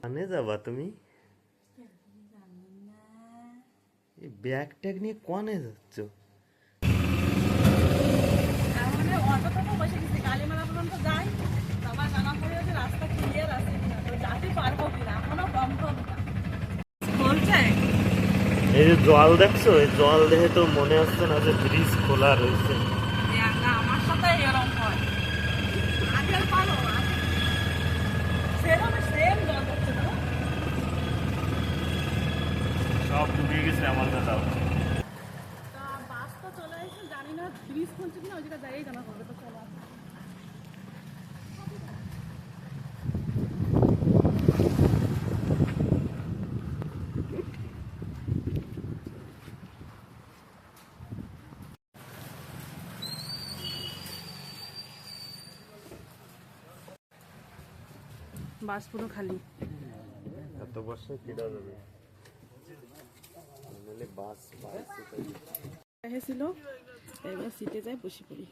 কানে যাবা তুমি? এই ব্যাগ ট্যাগ নিয়ে কনে যাচ্ছ? এই যে জল দেখছ? এই জল দেখে তো মনে হচ্ছে না যে ব্রিজ খোলা রয়েছে। আমার সাথে এরকম হয় আগের ভালো সেরকম সেম জল হচ্ছে না সব ডুবে গেছে আমার দাদা বাস চলে এসে জানি না ফ্রিজ খুলছে কিনা ওই জায়গায় যাই জানা করবে চলো আসো। বাস পুরো খালি। এত বর্ষায় কেডা যাবে? নাহলে বাস বাস এসেছিল এবার সিটে যাই বসে পড়ি।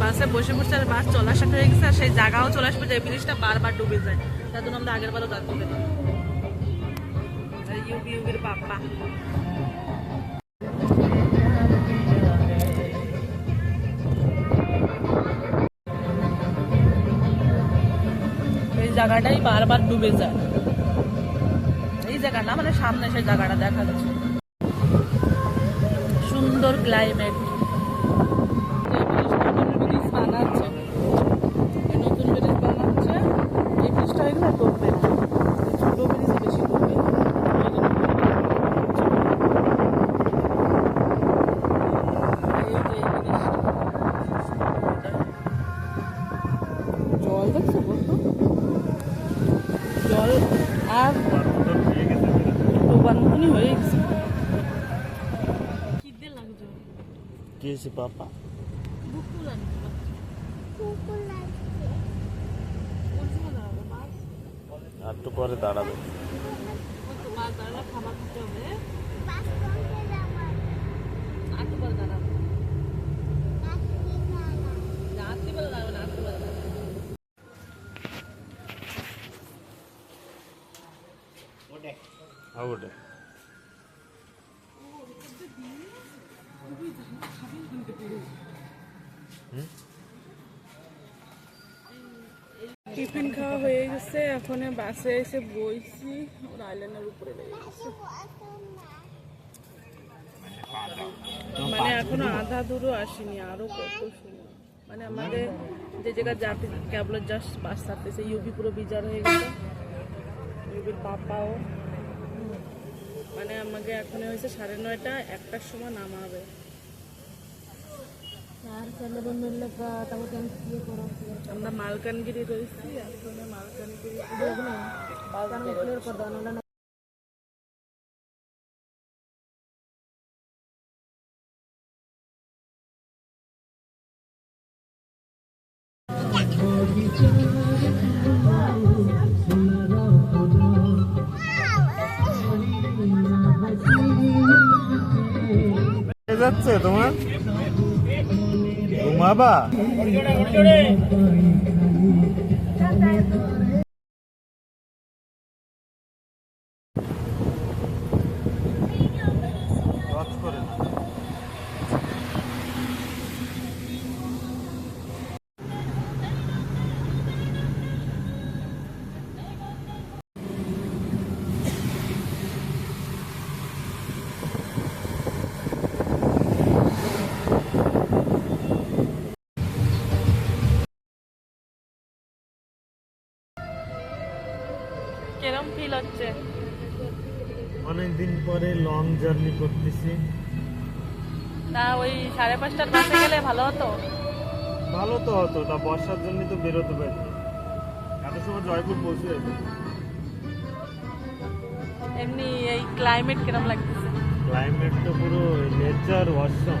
বাসে বসে বসে আর বাস চলা শেষ হয়ে গেছে আর সেই জায়গাও চলে আসবে যে ব্রিজটা বারবার ডুবে যায়। তার জন্য আমরা আগের বারও যাচ্ছি ইউবি ইউবির বাপ্পা। জায়গাটাই বারবার ডুবে যায়। এই জায়গাটা মানে সামনে সেই জায়গাটা দেখা যাচ্ছে। সুন্দর ক্লাইমেট কি হয়েছে পাপা আর একটু পরে দাঁড়াবে। মাছ টিফিন খাওয়া হয়ে গেছে, এখন বাসে এসে বইছি, ওর আইল্যান্ডের উপরে মানে এখনও আধা দূরও আসেনি, আরও কত শুনি। মানে আমাদের যে জায়গায় যাতে ক্যাবলের জাস্ট বাস ছাড়তেছে ইউপি পুরো বিজার হয়ে গেছে। ইউপির পাপাও। মানে আমাকে এখন হয়েছে সাড়ে নয়টা একটার সময় নামাবে। আমরা মালকানগিরি রয়েছি আসলে মালকানগিরি যাচ্ছে তোমার? ঘুমাবা? কিরম ফিল হচ্ছে। অনেকদিন পরে লং জার্নি করতেছি। না ওই সাড়ে পাঁচটার বাসে গেলে ভালো হতো? ভালো তো হতো তা বর্ষার জন্য তো বেরোতে পারি এত সময় জয়পুর পৌঁছে যেত। এমনি এই ক্লাইমেট কিরম লাগতেছে? ক্লাইমেট তো পুরো নেচার অসম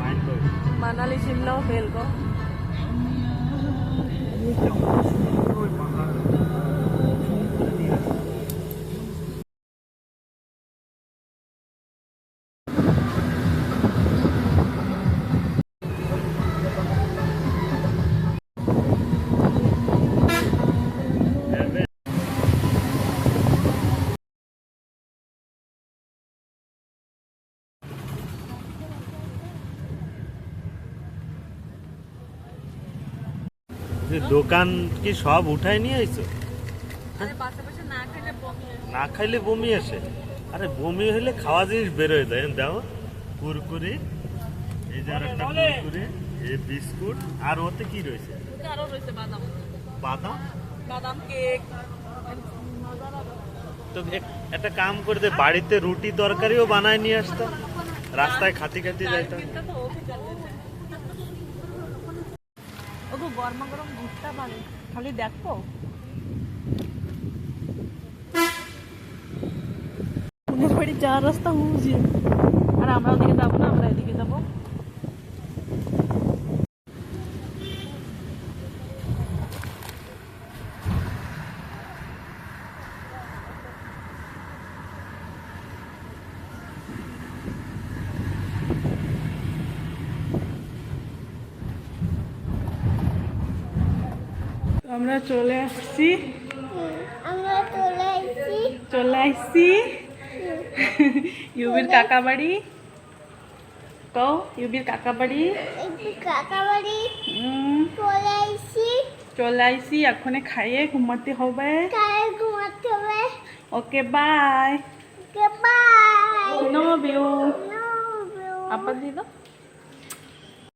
মাইন্ড মানালি শিমলাও ফেল যে দোকান কি সব উঠাই নিয়ে আইছো? না খাইলে বমি আসে? আরে বমি হলে খাওয়া জিনিস বেরোয় দেয় দেখো কুরকুরে এই যে একটা কুরকুরে এই বিস্কুট আর ওতে কি রয়েছে? ওতে আরও বাদাম। বাদাম? বাদাম কেক। তো একটা কাম করে দে বাড়িতে রুটি তরকারিও বানায় নিয়ে আসতাম রাস্তায় খাতি খাতি যাইতাম কেকটা তো ওকে চালিয়ে ওগো, গরমা গরম ভুট্টা বাড়ি খালি দেখো। বাড়ি যাওয়ার রাস্তা বুঝি আর আমরা ওদিকে যাব না, আমরা এদিকে যাব। আমরা চলে আসছি। আমরা চলে এসেছি চলে আসছি। ইউবির কাকা বাড়ি। কও ইউবির কাকা বাড়ি। কাকা বাড়ি। চলে এসেছি চলে আসছি এখনে খাইয়ে ঘুমাতে হবে। গায়ে ঘুমাতে হবে। Okay bye. Bye. No view দিয়ে দাও।